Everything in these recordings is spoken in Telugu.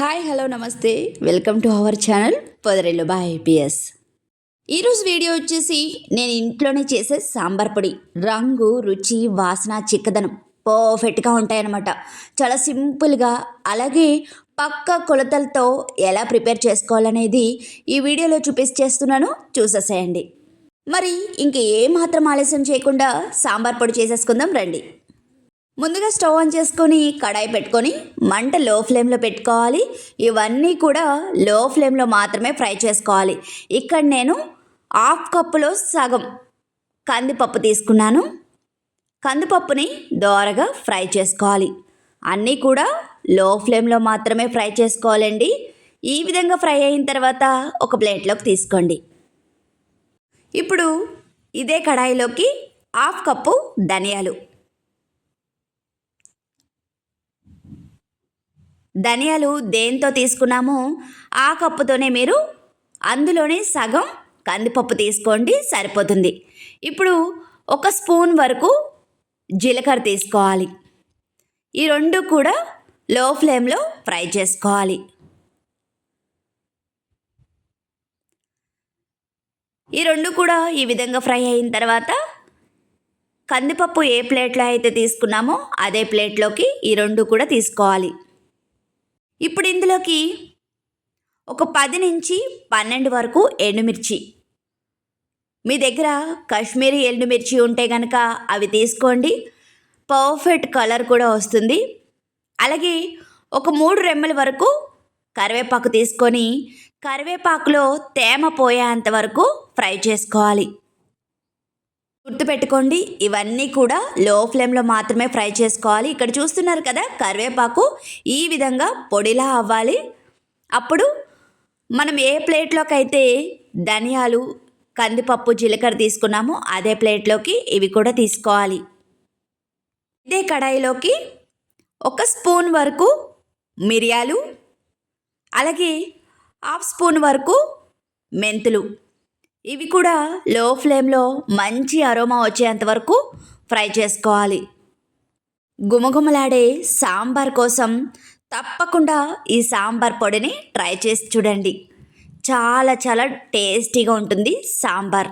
హాయ్ హలో నమస్తే. వెల్కమ్ టు అవర్ ఛానల్ పొదరెల్లు బా ఐపీఎస్ ఈరోజు వీడియో వచ్చేసి నేను ఇంట్లోనే చేసే సాంబార్ పొడి. రంగు రుచి వాసన చిక్కదనం పర్ఫెక్ట్గా ఉంటాయన్నమాట. చాలా సింపుల్గా అలాగే పక్క కొలతలతో ఎలా ప్రిపేర్ చేసుకోవాలనేది ఈ వీడియోలో చూపిస్తే చేస్తున్నాను. చూసేసేయండి. మరి ఇంక ఏమాత్రం ఆలస్యం చేయకుండా సాంబార్ పొడి చేసేసుకుందాం రండి. ముందుగా స్టవ్ ఆన్ చేసుకొని కడాయి పెట్టుకొని మంట లో ఫ్లేమ్లో పెట్టుకోవాలి. ఇవన్నీ కూడా లో ఫ్లేమ్లో మాత్రమే ఫ్రై చేసుకోవాలి. ఇక్కడ నేను హాఫ్ కప్పులో సగం కందిపప్పు తీసుకున్నాను. కందిపప్పుని దోరగా ఫ్రై చేసుకోవాలి. అన్నీ కూడా లో ఫ్లేమ్లో మాత్రమే ఫ్రై చేసుకోవాలండి. ఈ విధంగా ఫ్రై అయిన తర్వాత ఒక ప్లేట్లోకి తీసుకోండి. ఇప్పుడు ఇదే కడాయిలోకి హాఫ్ కప్పు ధనియాలు. ధనియాలు దేంతో తీసుకున్నామో? ఆ కప్పుతోనే మీరు అందులోనే సగం కందిపప్పు తీసుకోండి సరిపోతుంది. ఇప్పుడు ఒక స్పూన్ వరకు జీలకర్ర తీసుకోవాలి. ఈ రెండు కూడా లో ఫ్లేమ్లో ఫ్రై చేసుకోవాలి. ఈ రెండు కూడా ఈ విధంగా ఫ్రై అయిన తర్వాత కందిపప్పు ఏ ప్లేట్లో అయితే తీసుకున్నామో అదే ప్లేట్లోకి ఈ రెండు కూడా తీసుకోవాలి. ఇప్పుడు ఇందులోకి ఒక పది నుంచి పన్నెండు వరకు ఎండుమిర్చి. మీ దగ్గర కాశ్మీరీ ఎండుమిర్చి ఉంటే కనుక అవి తీసుకోండి. పర్ఫెక్ట్ కలర్ కూడా వస్తుంది. అలాగే ఒక మూడు రెమ్మల వరకు కరివేపాకు తీసుకొని కరివేపాకులో తేమ పోయేంత వరకు ఫ్రై చేసుకోవాలి. గుర్తుపెట్టుకోండి ఇవన్నీ కూడా లో ఫ్లేమ్లో మాత్రమే ఫ్రై చేసుకోవాలి. ఇక్కడ చూస్తున్నారు కదా కరివేపాకు ఈ విధంగా పొడిలా అవ్వాలి. అప్పుడు మనం ఏ ప్లేట్లోకి అయితే ధనియాలు కందిపప్పు జీలకర్ర తీసుకున్నామో అదే ప్లేట్లోకి ఇవి కూడా తీసుకోవాలి. ఇదే కడాయిలోకి ఒక స్పూన్ వరకు మిరియాలు అలాగే హాఫ్ స్పూన్ వరకు మెంతులు. ఇవి కూడా లో ఫ్లేమ్లో మంచి అరోమా వచ్చేంత వరకు ఫ్రై చేసుకోవాలి. గుమగుమలాడే సాంబార్ కోసం తప్పకుండా ఈ సాంబార్ పొడిని ట్రై చేసి చూడండి. చాలా చాలా టేస్టీగా ఉంటుంది సాంబార్.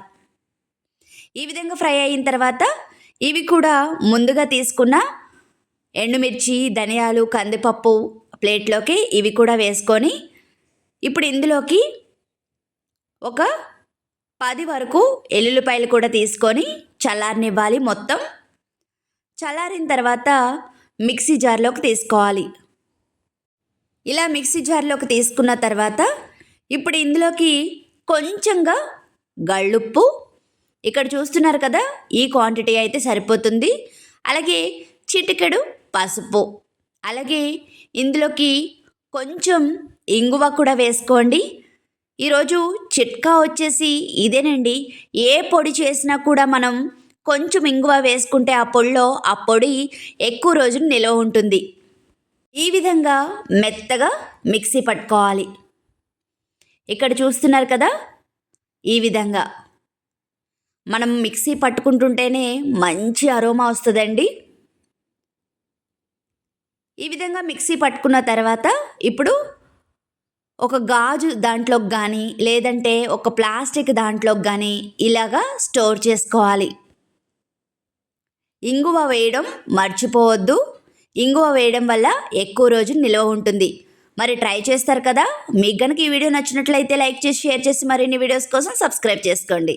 ఈ విధంగా ఫ్రై అయిన తర్వాత ఇవి కూడా ముందుగా తీసుకున్న ఎండుమిర్చి ధనియాలు కందిపప్పు ప్లేట్లోకి ఇవి కూడా వేసుకొని ఇప్పుడు ఇందులోకి ఒక పది వరకు ఎల్లుల్లిపాయలు కూడా తీసుకొని చల్లారనివ్వాలి మొత్తం. చల్లారిన తర్వాత మిక్సీ జార్లోకి తీసుకోవాలి. ఇలా మిక్సీ జార్లోకి తీసుకున్న తర్వాత ఇప్పుడు ఇందులోకి కొంచెంగా గళ్ళుప్పు. ఇక్కడ చూస్తున్నారు కదా ఈ క్వాంటిటీ అయితే సరిపోతుంది. అలాగే చిటికెడు పసుపు. అలాగే ఇందులోకి కొంచెం ఇంగువ కూడా వేసుకోండి. ఈరోజు చిట్కా వచ్చేసి ఇదేనండి. ఏ పొడి చేసినా కూడా మనం కొంచెం ఇంగువ వేసుకుంటే ఆ పొడిలో ఆ పొడి ఎక్కువ రోజులు నిలవ ఉంటుంది. ఈ విధంగా మెత్తగా మిక్సీ పట్టుకోవాలి. ఇక్కడ చూస్తున్నారు కదా? ఈ విధంగా. మనం మిక్సీ పట్టుకుంటుంటేనే మంచి అరోమా వస్తుందండి. ఈ విధంగా మిక్సీ పట్టుకున్న తర్వాత ఇప్పుడు ఒక గాజు దాంట్లోకి కానీ లేదంటే ఒక ప్లాస్టిక్ దాంట్లోకి కానీ ఇలాగా స్టోర్ చేసుకోవాలి. ఇంగువ వేయడం మర్చిపోవద్దు. ఇంగువ వేయడం వల్ల ఎక్కువ రోజు నిల్వ ఉంటుంది. మరి ట్రై చేస్తారు కదా? మీకు కనుక ఈ వీడియో నచ్చినట్లయితే లైక్ చేసి షేర్ చేసి మరిన్ని వీడియోస్ కోసం సబ్స్క్రైబ్ చేసుకోండి.